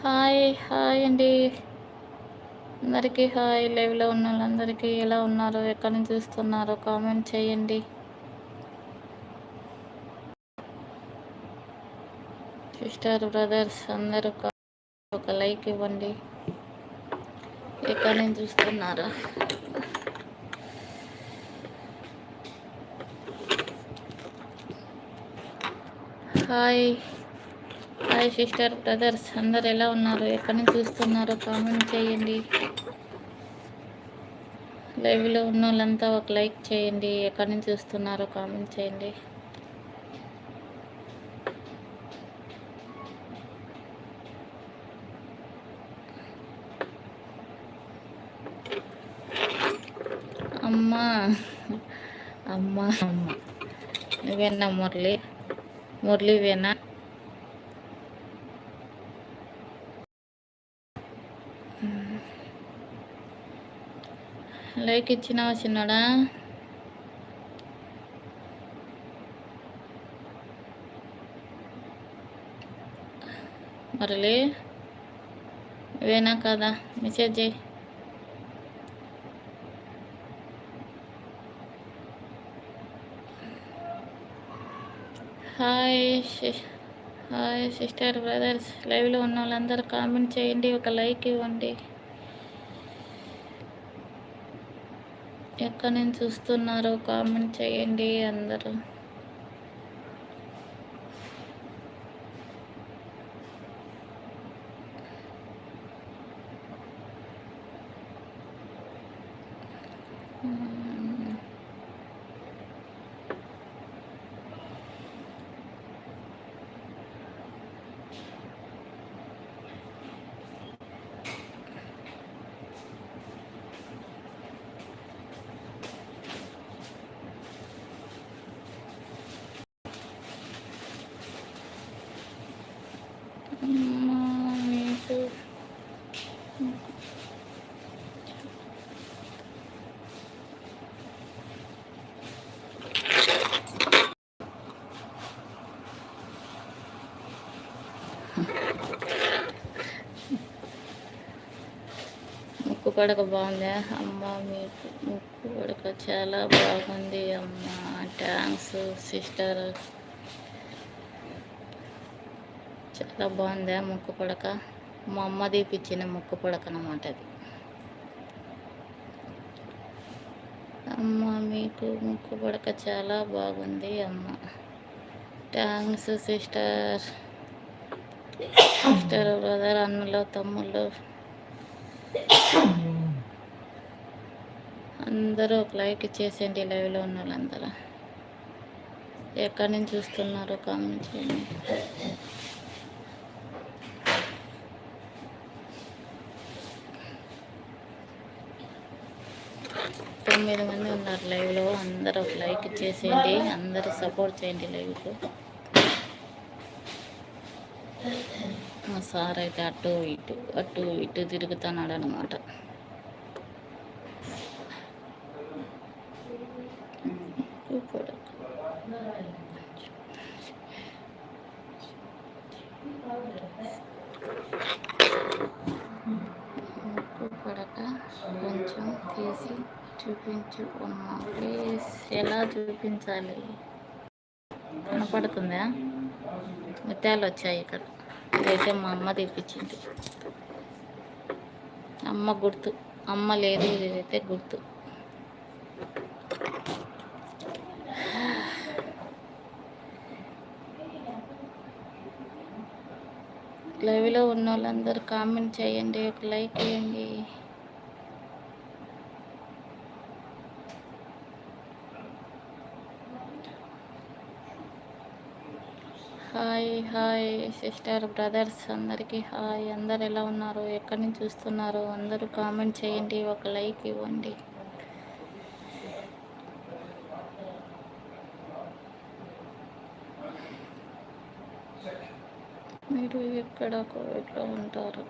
Hi hi అండి. అందరికీ hi. లైవ్లో ఉన్న వాళ్ళందరికీ ఎలా ఉన్నారు? ఎక్కడి నుంచి చూస్తున్నారో? కామెంట్ చేయండి. సిస్టర్ బ్రదర్స్ అందరూ ఒక లైక్ ఇవ్వండి. ఎక్కడి నుంచి చూస్తున్నారా? హాయ్. Hi sister brothers. అందరు ఎలా ఉన్నారు? ఎక్కడి నుంచి చూస్తున్నారో కామెంట్ చేయండి. లైవ్లో ఉన్న వాళ్ళంతా ఒక లైక్ చేయండి. ఎక్కడి నుంచి చూస్తున్నారో కామెంట్ చేయండి. అమ్మా. అమ్మా. అమ్మ నువ్వేనా మురళి? మురళివేనా? లైక్ ఇచ్చినావా చిన్నడా? మురళి నువ్వేనా కదా? మెసేజ్ చేయి. Hi sis- hi sister brothers. లైవ్లో ఉన్న వాళ్ళందరూ కామెంట్ చేయండి ఒక లైక్ ఇవ్వండి. ఎక్కడి నుంచి చూస్తున్నారో కామెంట్ చేయండి అందరూ అమ్మా, మీకు ముక్కు పడక బాగుందా? అమ్మ మీకు ముక్కు పడక చాలా బాగుంది అమ్మ. Thanks sister. చాలా బాగుందా ముక్కు పడక మా అమ్మ తీపిచ్చిన ముక్కు పడక అనమాట అది. అమ్మ మీకు ముక్కు పడక చాలా బాగుంది అమ్మ. Thanks sister. సిస్టర్ బ్రదర్ అన్నలు తమ్ముళ్ళు. అందరూ ఒక లైక్ చేసేయండి లైవ్లో ఉన్న వాళ్ళందరూ. ఎక్కడి నుంచి చూస్తున్నారో కామెంట్ చేయండి. తొమ్మిది మంది ఉన్నారు లైవ్లో అందరూ ఒక లైక్ చేసేయండి అందరూ సపోర్ట్ చేయండి లైవ్కు. మా సార్ అయితే అటు ఇటు అటు ఇటు తిరుగుతున్నాడు అనమాట ముక్కు పడక చేసి చూపించు. ప్లీజ్ ఎలా చూపించాలి? కనపడుతుందా? ముత్యాలు వచ్చాయి ఇక్కడ. ఇదైతే మా అమ్మ తెప్పించింది. అమ్మ గుర్తు. అమ్మ లేదు ఇదైతే గుర్తు. లైవ్లో ఉన్న వాళ్ళందరూ కామెంట్ చేయండి ఒక లైక్ చేయండి. హాయ్ హాయ్ సిస్టర్ బ్రదర్స్ అందరికీ. హాయ్ అందరు ఎలా ఉన్నారు? ఎక్కడి నుంచి చూస్తున్నారు? అందరూ కామెంట్ చేయండి ఒక లైక్ ఇవ్వండి. మీరు ఎక్కడ కోవిడ్లో ఉంటారు?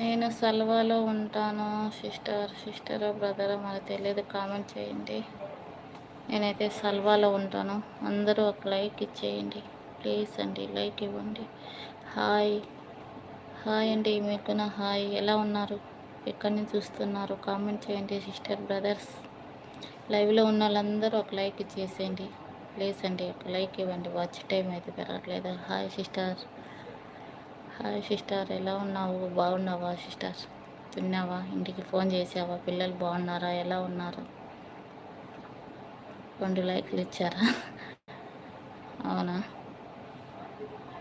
నేను సల్వాలో ఉంటాను సిస్టర్ సిస్టర్ బ్రదర్ మనకు తెలియదు. కామెంట్ చేయండి. నేనైతే సల్వాలో ఉంటాను. అందరూ ఒక లైక్ ఇచ్చేయండి. ప్లీజ్ అండి లైక్ ఇవ్వండి. హాయ్. హాయ్ అండి మీకు నా హాయ్. ఎలా ఉన్నారు? ఎక్కడి నుంచి చూస్తున్నారు? కామెంట్ చేయండి సిస్టర్ బ్రదర్స్. లైవ్లో ఉన్న వాళ్ళందరూ ఒక లైక్ ఇచ్చేసేయండి. ప్లీజ్ అండి ఒక లైక్ ఇవ్వండి. వాచ్ టైం అయితే పెరగట్లేదు. Hi sister. హాయ్ సిస్టర్ ఎలా ఉన్నావు? బాగున్నావా సిస్టర్? తిన్నావా? ఇంటికి ఫోన్ చేసావా? పిల్లలు బాగున్నారా? ఎలా ఉన్నారు? రెండు లైక్లు ఇచ్చారా? అవునా?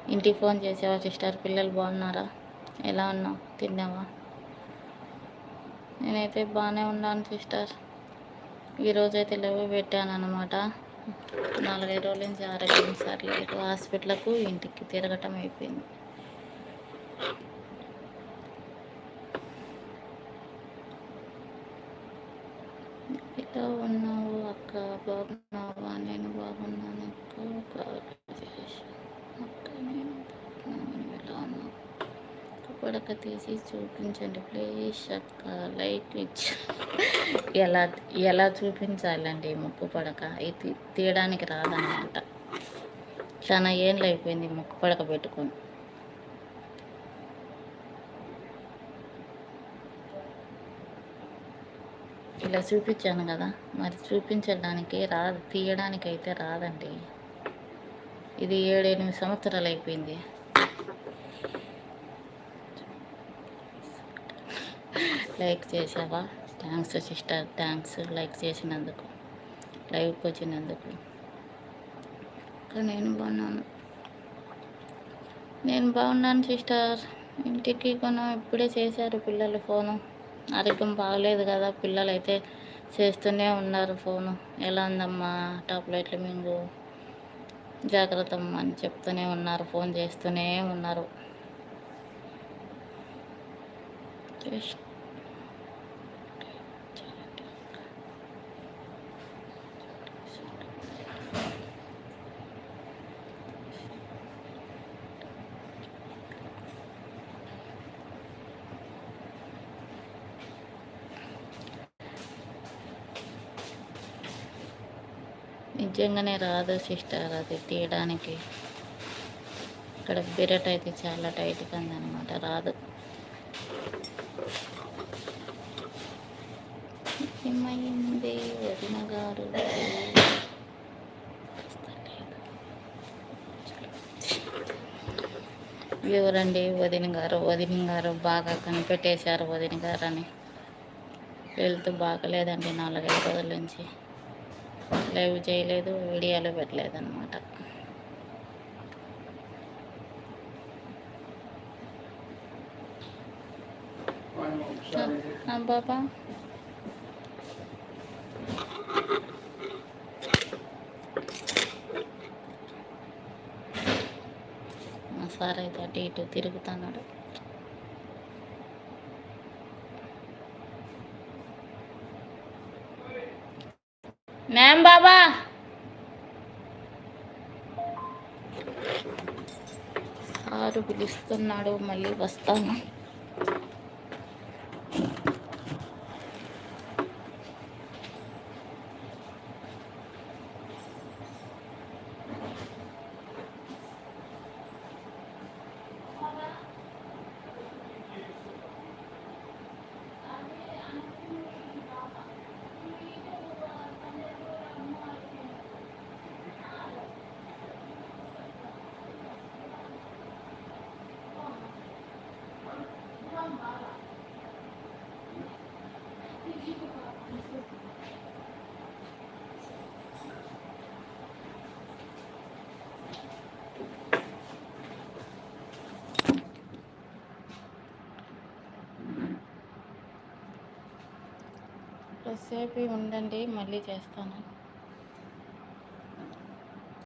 ఇంటికి ఫోన్ చేసావా సిస్టర్? పిల్లలు బాగున్నారా? ఎలా ఉన్నావు? తిన్నావా? నేనైతే బాగానే ఉన్నాను సిస్టర్. ఈరోజు అయితే లేవు పెట్టాను అనమాట నాలుగైదు రోజుల నుంచి ఆరోగ్యం సర్లేదు. హాస్పిటల్కు ఇంటికి తిరగటం అయిపోయింది ఎలా ఉన్నావు అక్క బాగున్నావా? నేను బాగున్నాను. పడక తీసి చూపించండి. ప్లీజ్ అక్క లైక్ ఇచ్చి. ఎలా ఎలా చూపించాలండి ముక్కు పడక? ఇది తీయడానికి రాదన్నమాట చాలా ఏళ్ళు అయిపోయింది ముక్కు పడక పెట్టుకొని. ఇలా చూపించాను కదా. మరి చూపించడానికి రాదు తీయడానికి అయితే రాదండి. ఇది ఏడెనిమిది సంవత్సరాలు అయిపోయింది. లైక్ చేసావా థ్యాంక్స్ సిస్టర్ థ్యాంక్స్ లైక్ చేసినందుకు లైవ్కి వచ్చినందుకు. నేను బాగున్నాను. నేను బాగున్నాను సిస్టర్. ఇంటికి కొనం ఇప్పుడే చేశారు పిల్లలు ఫోను. ఆరోగ్యం బాగలేదు కదా పిల్లలు అయితే చేస్తూనే ఉన్నారు ఫోను. ఎలా ఉందమ్మా టాబ్లెట్లు మింగు జాగ్రత్త అమ్మా అని చెప్తూనే ఉన్నారు ఫోన్ చేస్తూనే ఉన్నారు. నిజంగానే రాదు సిస్టర్ అది తీయడానికి ఇక్కడ బిరట్ అయితే చాలా టైట్గా ఉందన్నమాట రాదు ఏమైంది? వదిన గారు ఎవరండి వదిన గారు వదిన గారు బాగా కనిపెట్టేశారు వదిన గారు అని హెల్త్ బాగలేదండి నాలుగైదు రోజుల నుంచి. లైవ్ చేయలేదు వీడియోలు పెట్టలేదు అనమాట బాబా. సార్ అయితే అటు ఇటు తిరుగుతున్నాడు. ఏం బాబా? సారు పిలుస్తున్నాడు మళ్ళీ వస్తాను. కాసేపు ఉండండి మళ్ళీ చేస్తాను.